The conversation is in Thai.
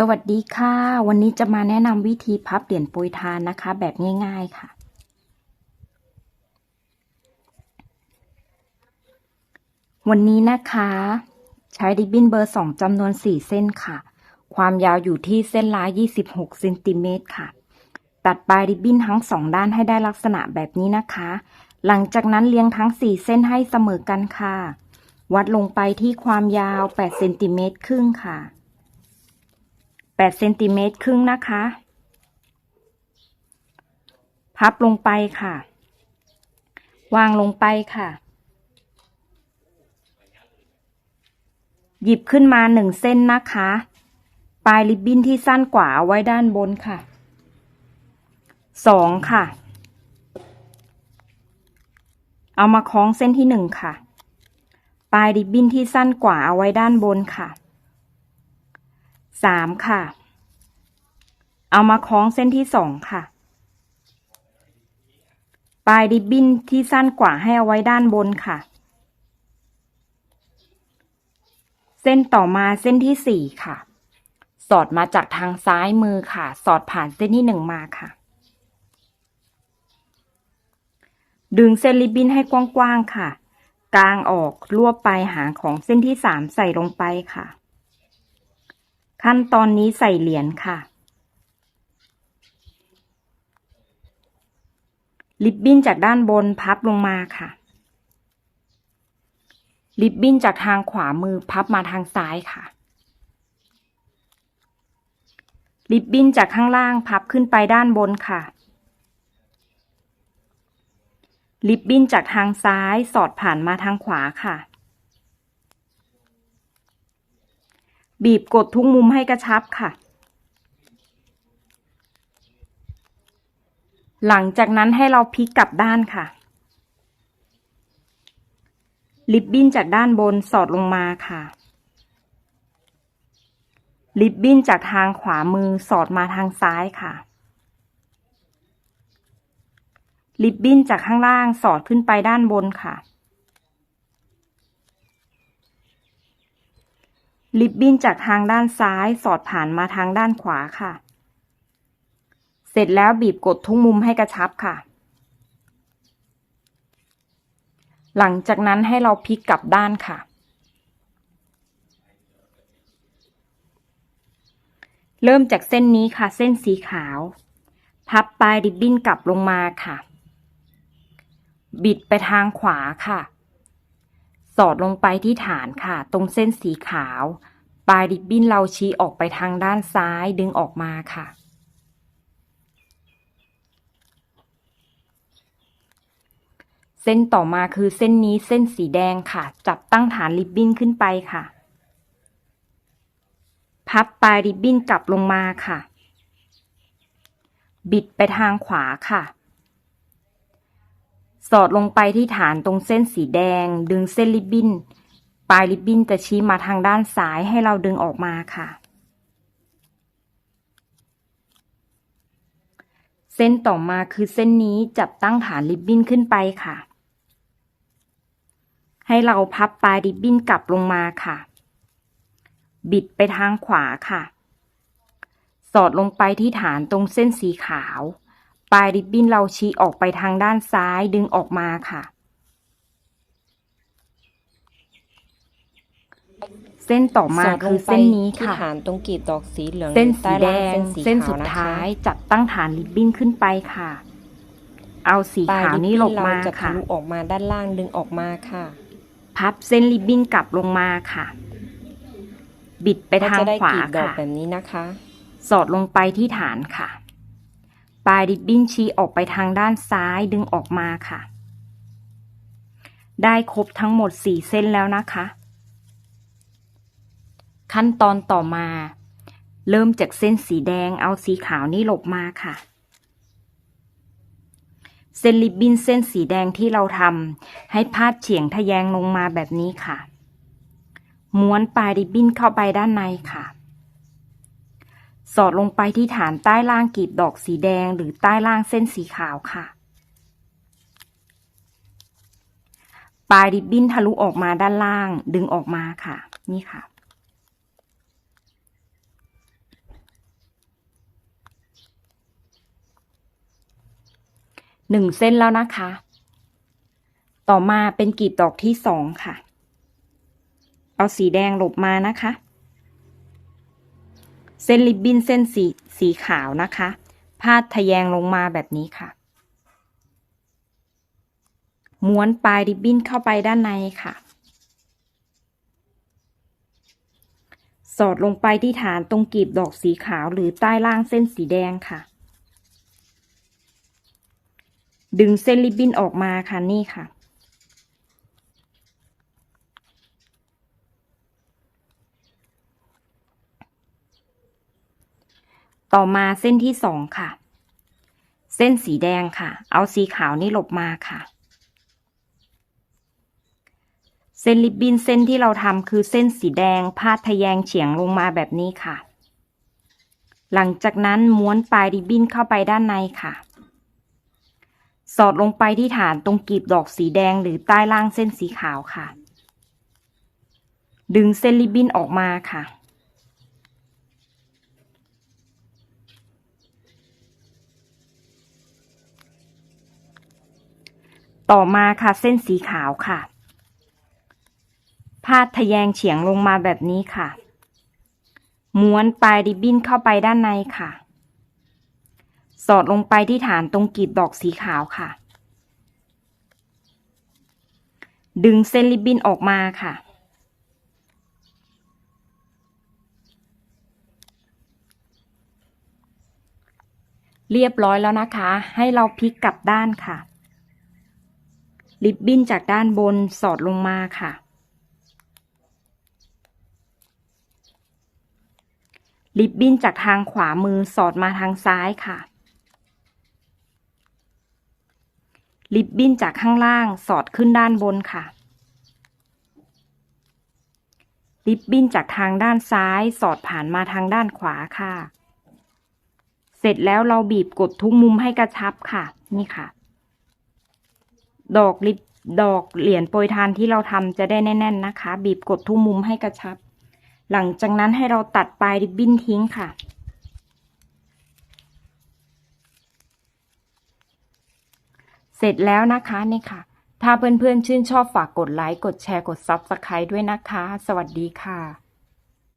สวัสดีค่ะ วันนี้จะมาแนะนำวิธีพับเหรียญโปรยทานนะคะ แบบง่าย ๆค่ะ วันนี้นะคะ ใช้ริบบิ้นเบอร์2จำนวน4เส้นค่ะ ความยาวอยู่ที่เส้นละ26เซนติเมตรค่ะ ตัดปลายริบบิ้นทั้งสองด้านให้ได้ลักษณะแบบนี้นะคะ หลังจากนั้นเลี้ยงทั้ง4เส้นให้เสมอกันค่ะ วัดลงไปที่ความยาว8เซนติเมตรครึ่งค่ะ 8เซนติเมตรครึ่งนะคะ พับลงไปค่ะ วางลงไปค่ะ หยิบขึ้นมาหนึ่งเส้นนะคะ ปลายริบบิ้นที่สั้นกว่าเอาไว้ด้านบนค่ะสองค่ะ เอามาคล้องเส้นที่หนึ่งค่ะ ปลายริบบิ้นที่สั้นกว่าเอาไว้ด้านบนค่ะ สามค่ะ เอามาคล้องเส้นที่สองค่ะ ปลายริบบิ้นที่สั้นกว่าให้เอาไว้ด้านบนค่ะ เส้นต่อมาเส้นที่สี่ค่ะ สอดมาจากทางซ้ายมือค่ะ สอดผ่านเส้นที่หนึ่งมาค่ะ ดึงเส้นริบบิ้นให้กว้างๆค่ะ กลางออกรวบปลายหางของเส้นที่สามใส่ลงไปค่ะ ขั้นตอนนี้ใส่เหรียญค่ะริบบิ้นจากด้านบนพับลงมาค่ะริบบิ้นจากทางขวามือพับมาทางซ้ายค่ะริบบิ้นจากข้างล่างพับขึ้นไปด้านบนค่ะริบบิ้นจากทางซ้ายสอดผ่านมาทางขวาค่ะ บีบกดทุกมุมให้กระชับค่ะ หลังจากนั้นให้เราพลิกกลับด้านค่ะริบบิ้นจากด้านบนสอดลงมาค่ะริบบิ้นจากทางขวามือสอดมาทางซ้ายค่ะริบบิ้นจากข้างล่างสอดขึ้นไปด้านบนค่ะ ริบบิ้นจากทางด้านซ้ายสอดผ่านมาทางด้านขวาค่ะ เสร็จแล้วบีบกดทุกมุมให้กระชับค่ะ หลังจากนั้นให้เราพลิกกลับด้านค่ะ เริ่มจากเส้นนี้ค่ะ เส้นสีขาว พับปลายริบบิ้นกลับลงมาค่ะ บิดไปทางขวาค่ะ สอดลงไปที่ฐานค่ะ ตรงเส้นสีขาว ปลายริบบิ้นเราชี้ออกไปทางด้านซ้ายดึงออกมาค่ะ เส้นต่อมาคือเส้นนี้เส้นสีแดงค่ะ จับตั้งฐานริบบิ้นขึ้นไปค่ะ พับปลายริบบิ้นกลับลงมาค่ะ บิดไปทางขวาค่ะ สอดลงไปที่ฐานตรงเส้นสีแดง ดึงเส้นริบบิ้น ปลายริบบิ้นจะชี้มาทางด้านซ้ายให้เราดึงออกมาค่ะ เส้นต่อมาคือเส้นนี้จับตั้งฐานริบบิ้นขึ้นไปค่ะ ให้เราพับปลายริบบิ้นกลับลงมาค่ะ บิดไปทางขวาค่ะ สอดลงไปที่ฐานตรงเส้นสีขาว ปลายริบบิ้นเราชี้ออกไปทางด้านซ้ายดึงออกมาค่ะ เส้นต่อมาสอดลคืงอไปเส้นนี้ที่ค่ะฐานตรงกลีบดอกสีเหลืองเส้นอยู่สีใต้แดล่างงเส้นสีเส้นขาวสุดนะคะท้ายจับตั้งฐานริบบิ้นขึ้นไปค่ะ เอาสีปลายขาวริบนี้บิ้นหลบเรามาจะทะค่ะลุออกมาด้านล่างดึงออกมาค่ะ พับเส้นริบบิ้นกลับลงมาค่ะ บิดไปก็ทางจะได้ขวากลีบดอกค่ะแบบนี้นะคะ สอดลงไปที่ฐานค่ะ ปลายริบบิ้นชี้ออกไปทางด้านซ้ายดึงออกมาค่ะ ได้ครบทั้งหมดสี่เส้นแล้วนะคะ ขั้นตอนต่อมา เริ่มจากเส้นสีแดงเอาสีขาวนี่หลบมาค่ะ เส้นริบบิ้นเส้นสีแดงที่เราทำให้พาดเฉียงทะแยงลงมาแบบนี้ค่ะ ม้วนปลายริบบิ้นเข้าไปด้านในค่ะ สอดลงไปที่ฐานใต้ล่างกลีบดอกสีแดงหรือใต้ล่างเส้นสีขาวค่ะ ปลายดิบบิ้นทะลุออกมาด้านล่างดึงออกมาค่ะ นี่ค่ะ หนึ่งเส้นแล้วนะคะ ต่อมาเป็นกลีบดอกที่สองค่ะ เอาสีแดงหลบมานะคะ เส้นริบบิ้นเส้นสีสีขาวนะคะ พาดทะแยงลงมาแบบนี้ค่ะ ม้วนปลายริบบิ้นเข้าไปด้านในค่ะ สอดลงไปที่ฐานตรงกลีบดอกสีขาวหรือใต้ล่างเส้นสีแดงค่ะ ดึงเส้นริบบิ้นออกมาค่ะนี่ค่ะ ต่อมาเส้นที่สองค่ะ เส้นสีแดงค่ะ เอาสีขาวนี่หลบมาค่ะ เส้นริบบิ้นเส้นที่เราทำคือเส้นสีแดงพาดทะแยงเฉียงลงมาแบบนี้ค่ะ หลังจากนั้นม้วนปลายริบบิ้นเข้าไปด้านในค่ะ สอดลงไปที่ฐานตรงกลีบดอกสีแดงหรือใต้ล่างเส้นสีขาวค่ะ ดึงเส้นริบบิ้นออกมาค่ะ ต่อมาค่ะเส้นสีขาวค่ะ พาดทะแยงเฉียงลงมาแบบนี้ค่ะ ม้วนปลายริบบิ้นเข้าไปด้านในค่ะ สอดลงไปที่ฐานตรงกลีบดอกสีขาวค่ะ ดึงเส้นริบบิ้นออกมาค่ะ เรียบร้อยแล้วนะคะ ให้เราพลิกกลับด้านค่ะ ริบบิ้นจากด้านบนสอดลงมาค่ะ ริบบิ้นจากทางขวามือสอดมาทางซ้ายค่ะ ริบบิ้นจากข้างล่างสอดขึ้นด้านบนค่ะ ริบบิ้นจากทางด้านซ้ายสอดผ่านมาทางด้านขวาค่ะ เสร็จแล้วเราบีบกดทุกมุมให้กระชับค่ะ นี่ค่ะ ดอกลิบดอกเหรียญโปรยทานที่เราทำจะได้แน่น ๆนะคะ บีบกดทุกมุมให้กระชับ หลังจากนั้นให้เราตัดปลายริบบิ้นทิ้งค่ะ เสร็จแล้วนะคะนี่ค่ะ ถ้าเพื่อนๆชื่นชอบฝากกดไลค์ กดแชร์ กด Subscribe ด้วยนะคะ สวัสดีค่ะ